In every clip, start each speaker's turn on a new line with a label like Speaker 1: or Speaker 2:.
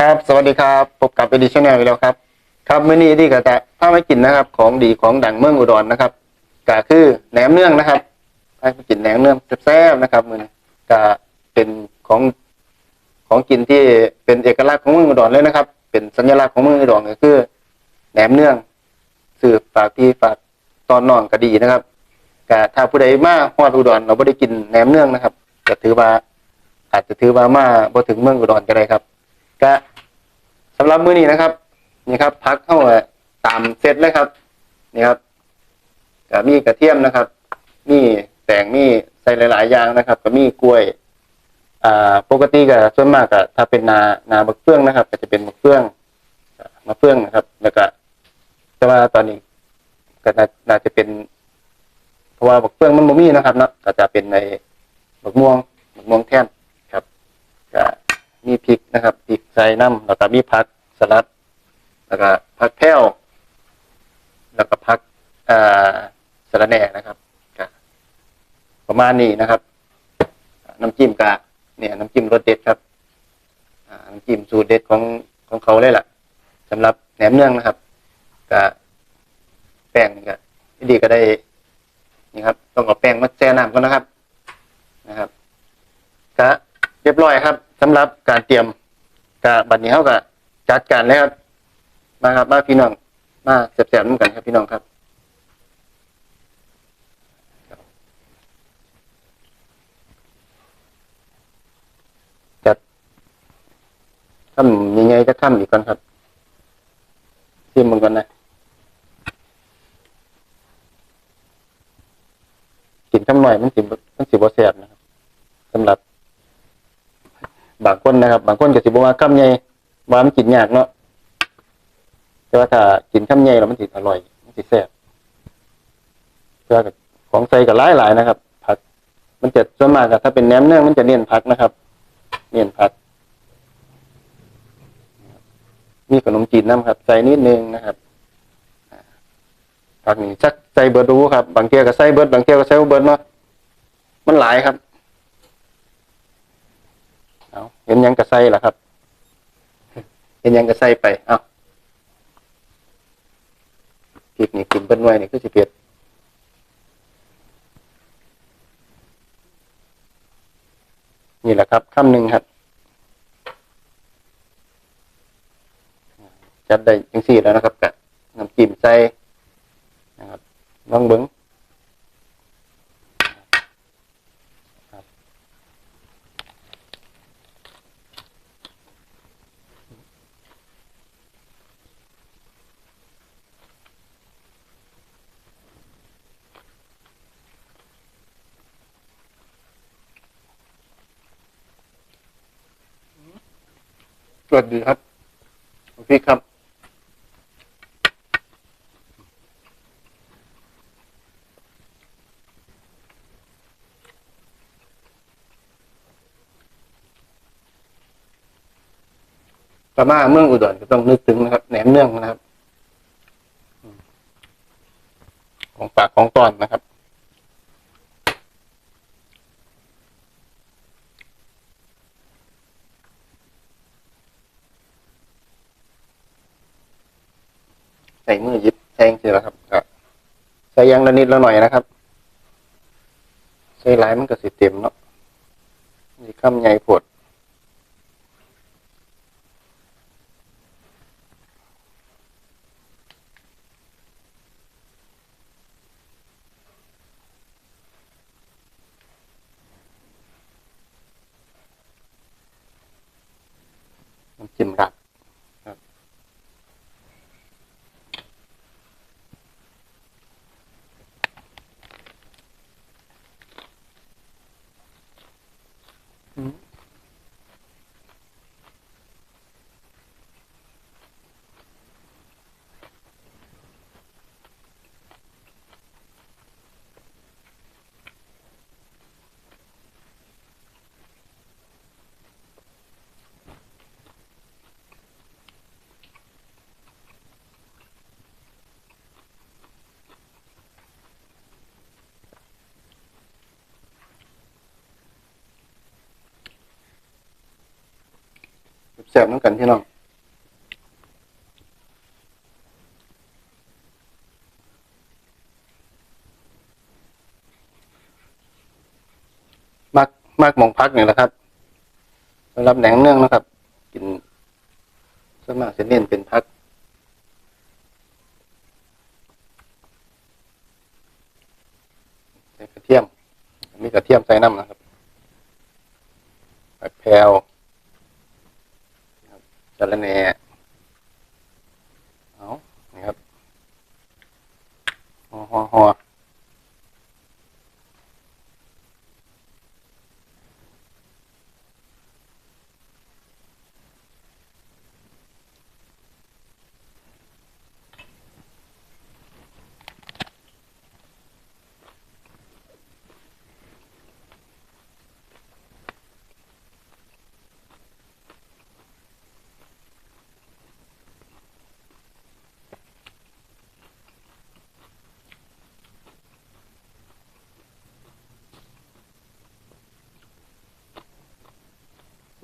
Speaker 1: ครับ สวัสดีครับพบกับเอดิชแนลอีกแล้วครับ ครับมื้อนี้ดีก็จะพาไมากินนะครับ ของดีของดังเมืองอุดรนะครับก็คือแหนมเนืองนะครับพาไปกินแหนมเนืองแซ่บๆนะครับมื้อนี้ก็เป็นของของกินที่เป็นเอกลักษณ์ของเมืองอุดรเลยนะครับ เป็นสัญลักษณ์ของเมืองอุดรก็คือแหนมเนืองสื่อฝากพี่ฝากตอนนองก็ดีนะครับก็ถ้าผู้ใดมาฮอดอุดรเราไม่ได้กินแหนมเนืองนะครับก็ถือว่าอาจจะถือว่ามาบ่ถึงเมืองอุดรก็ได้ครับก็ สำหรับมื้อนี้นะครับนี่ครับพักเข้าตามเซตเลยครับนี่ครับก็มีกระเทียมนะครับ มีแตงมีใส่หลาย ๆ อย่างนะครับ ก็มีกล้วยอ่าปกติก็ส่วนมากก็ถ้าเป็นนานาบักเฟืองนะครับ ก็จะเป็นบักเฟืองมะเฟืองนะครับ แล้วก็แต่ว่าตอนนี้ก็น่าจะเป็น เพราะว่าบักเฟืองมันบ่มีนะครับเนาะก็จะเป็นในบักม่วงบักม่วงแท่นครับก็ มีพริกนะครับพริกใส่น้ำแล้วก็มีผักสลัด แล้วก็ผักแพ้วแล้วก็ผักอ่าสะระแหน่นะครับประมาณนี้นะครับ น้ำจิ้มกะเนี่ยน้ำจิ้มรสเด็ดครับน้ำจิ้มสูตรเด็ดของของเขาเลยล่ะสำหรับแหนมเนืองนะครับก็แป้งก็พี่ดีก็ได้นี่ครับ ต้องเอาแป้งมาแช่น้ำก่อนนะครับ นะครับก็เรียบร้อยครับ สำหรับการเตรียมกะบัดนี้เขาก็จัดการเลยครับมาครับมาพี่น้อง มาแสบๆน้ำกันครับพี่น้องครับจัดทำยังไงจะทำอีกก่อนครับชิมมันก่อนนะกินคำหน่อยมันสิมันสิบ่แสบนะครับสำหรับ บางคนนะครับ บางคนก็สิบ่ว่าคำใหญ่ว่ามันกินยากเนาะแต่ว่าถ้ากินคำใหญ่แล้วมันสิอร่อย มันสิแซ่บแต่ว่าของใส่ก็หลายหลายนะครับ ผัก มันจะส่วนมากถ้าเป็นแหนมเนืองมันจะเน้นผักนะครับ เน้นผักมีขนมจีนน้ำครับ ใส่นิดนึงนะครับผักนี่จักใส่เบิร์ดรู้ครับ บางเทียก็ใส่เบิร์ดบางเทียก็ใส่บ่เบิร์ดเนาะมันหลายครับเอาเห็นยังก็ใส่ล่ะครับ เห็นยังก็ใส่ไป เอาพริกนี่กินเบิดหน่วยนี่คือสิเผ็ดนี่แหละครับคำหนึ่งครับ จัดได้จังสี่แล้วนะครับกะน้ำจิ้มใส่นะครับลองเบิ้ง สวัสดีครับพี่ครับพม่าเมืองอุดรก็ต้องนึกถึงนะครับ แหนมเนืองนะครับ ของปากของตอนนะครับ ใส่มือยิบแทงเสร็จแล้วครับก็ใส่ยังละนิดละหน่อยนะครับ ใส่หลายมันก็สิเต็มเนาะนี่ข้ามใหญ่ปวดน้ำจิ้มรัก แสบน้ำกันพี่น้องมากมากมองพักหนึ่งนะครับสำหรับแหนงเนื่องนะครับ กินสมาเสเน่นเป็นพักใส่กระเทียม มีกระเทียมใส่น้ำนะครับผักแพรว จระแหน่เอานี่ครับห่อห่อหอ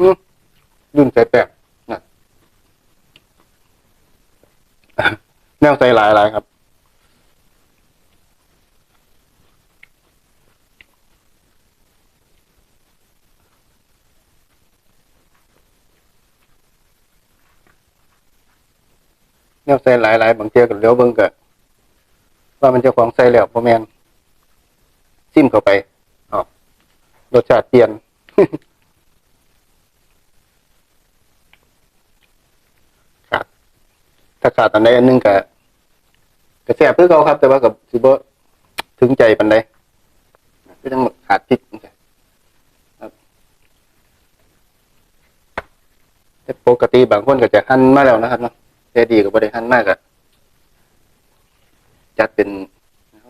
Speaker 1: อืม ยุ่นใส่แป้งนะแนวใส่หลายหลายครับแนวใส่หลายหลายบางเทียกับเลี้ยวเบิ่งก็ว่ามันจะของใส่แล้วพ่แมนซิมเข้าไปอ๋อรสชาติเปลี่ยน ขาด ถ้าขาดอันใดอันหนึงก็ก็แซ่บคือเขาครับ แต่ว่ากับสิบ่ถึงใจปานใดก็ต้องขาดพริกจังซี้ครับแต่ปกติบางคนก็จะหั่นมาแล้วนะครับเนาะแต่ดีก็บ่ได้หั่นมากอะจัดเป็น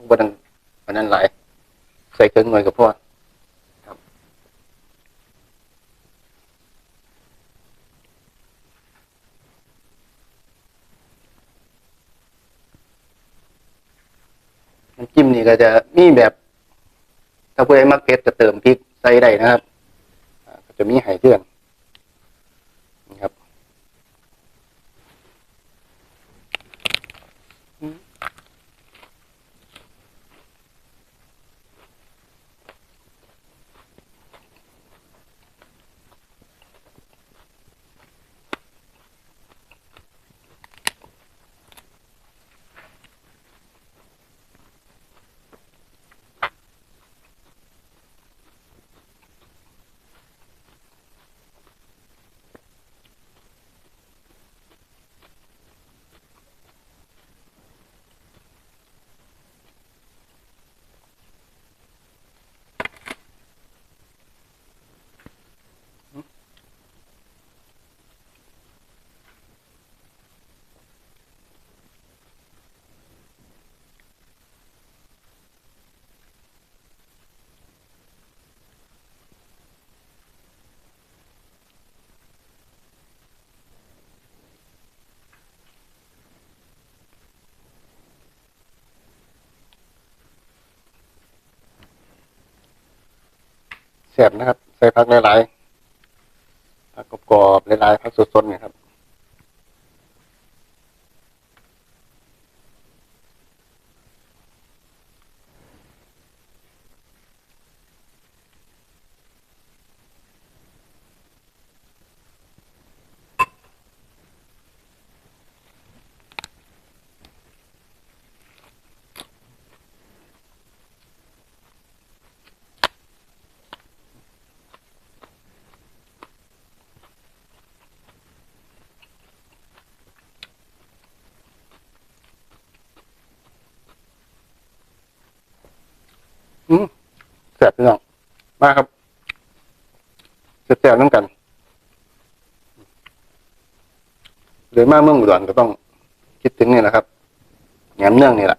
Speaker 1: บ่ต้องอันนั้นหลายใส่เครื่องหน่วยก็พอ น้ำจิ้มนี่ก็จะมีแบบ ถ้าผู้ใดมักเผ็ดจะเติมพริกใส่ได้นะครับก็จะมีไห่เชื่อน แสบนะครับ ใส่ผักหลายๆผักกรอบๆหลายๆผักสดๆเนี่ยครับ อืม แซ่บพี่น้องมาครับแซ่บๆน้ำกันหรือมาเมืองอุดรก็ต้องคิดถึงนี่แหละครับแหนมเนื่องนี่แหละ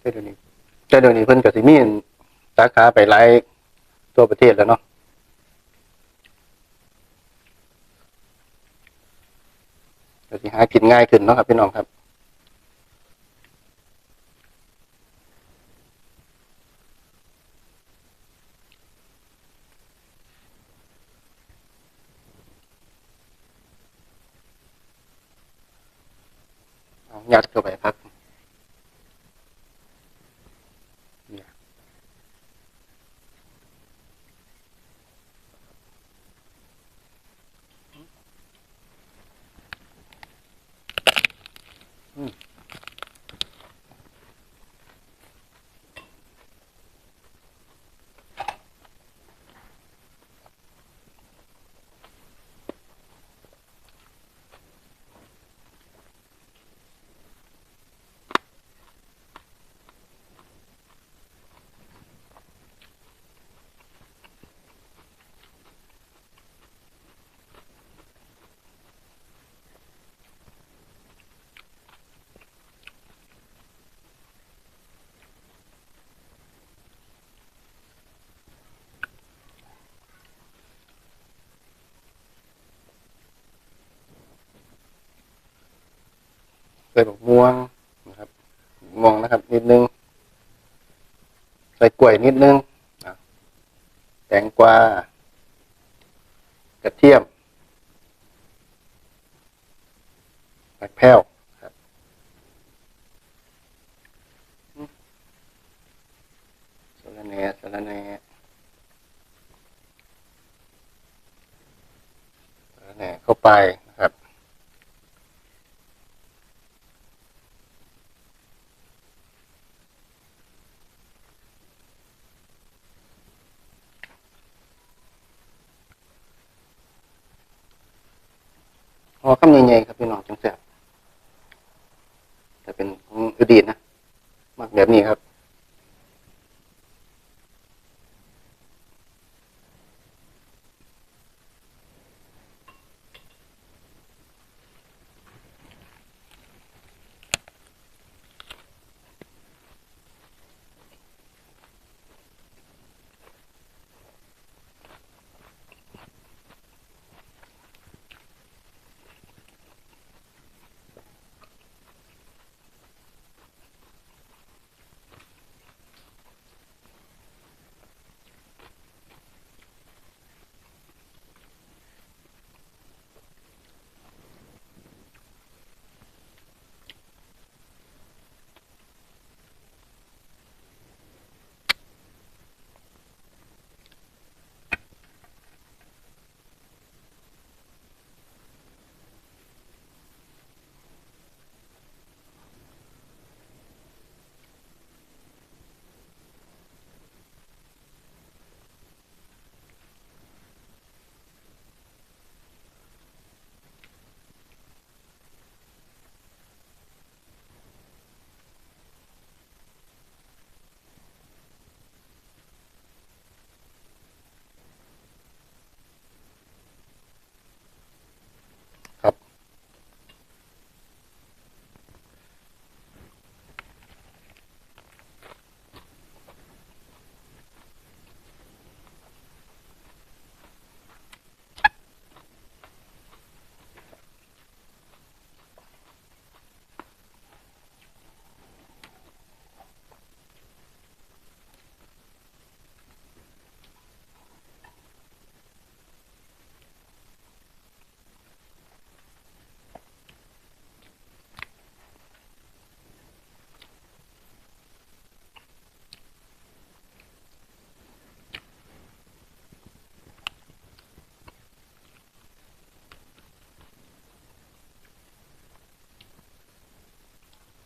Speaker 1: แต่เดี๋ยวนี้แต่เดี๋ยวนี้เพิ่นก็สิมีสาขาไปหลายตัวประเทศแล้วเนาะ ก็จะหากินง่ายขึ้นเนาะครับพี่น้องครับยาดเข้าไป ส่บักม่วงนะครับม่วงนะครับ นิดนึง ใส่กล้วยนิดนึงแตงกวากระเทียมผักแพ้วครับสะระแหน่สะระแหน่สะระแหน่เข้าไป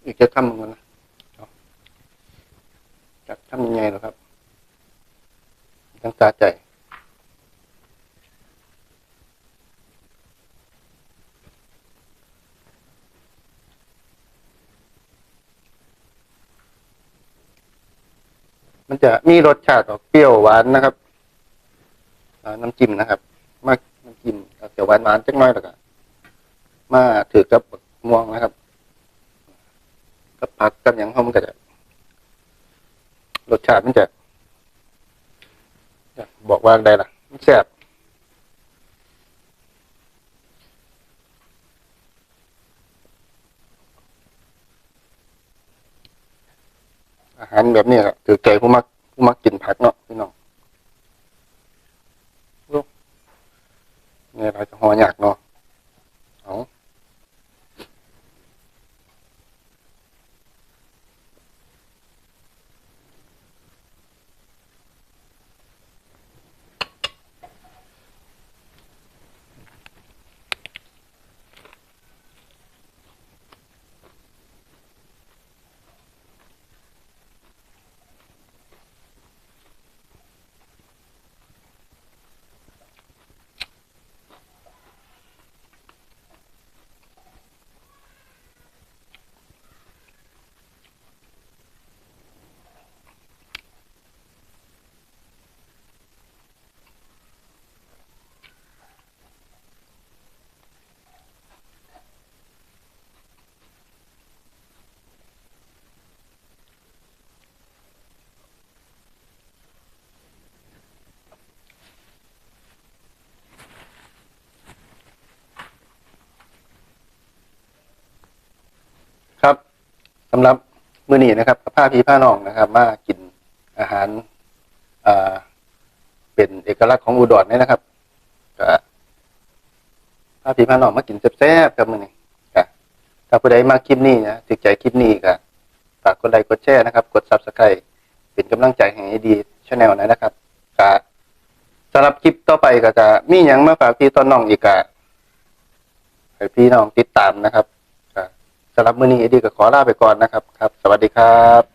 Speaker 1: อีกจะทำมันก่อนนะเอาจะทำยังไงหรอครับตั้งตาใจมันจะมีรสชาติออกเปรี้ยวหวานนะครับน้ำจิ้มนะครับ มากน้ำจิ้มออกจะหวานหวานจักน้อยแล้วก็มาถือกับม่วงนะครับ ผักกับอย่างเขามันก็จะรสชาติมันจะบอกว่าได้ล่ะมันแซ่บอาหารแบบนี้ครับถือใจผู้มักผู้มักกินผักเนาะพี่น้องเนี่ยเราจะหอยากเนาะเอา สำหรับมื้อนี้นะครับผ้าพีผ้าน้องนะครับ มากินอาหารอ่าเป็นเอกลักษณ์ของอุดรเนี่ยนะครับก็ผ้าพีผ้าน้องมากินแซ่บๆครับมื้อนี้ก็ถ้าผู้ใดมาคลิปนี้นะติดใจคลิปนี้ก็ฝากกดไลค์กดแชร์นะครับ กด Subscribe เป็นกำลังใจให้ดีชาแนลนะครับก็สำหรับคลิปต่อไปก็จะมีหยังมาฝากพี่ต้นน้องอีกก็ให้พี่น้องติดตามนะครับ สำหรับมื้อนี้เอดีก็ขอลาไปก่อนนะครับครับ สวัสดีครับ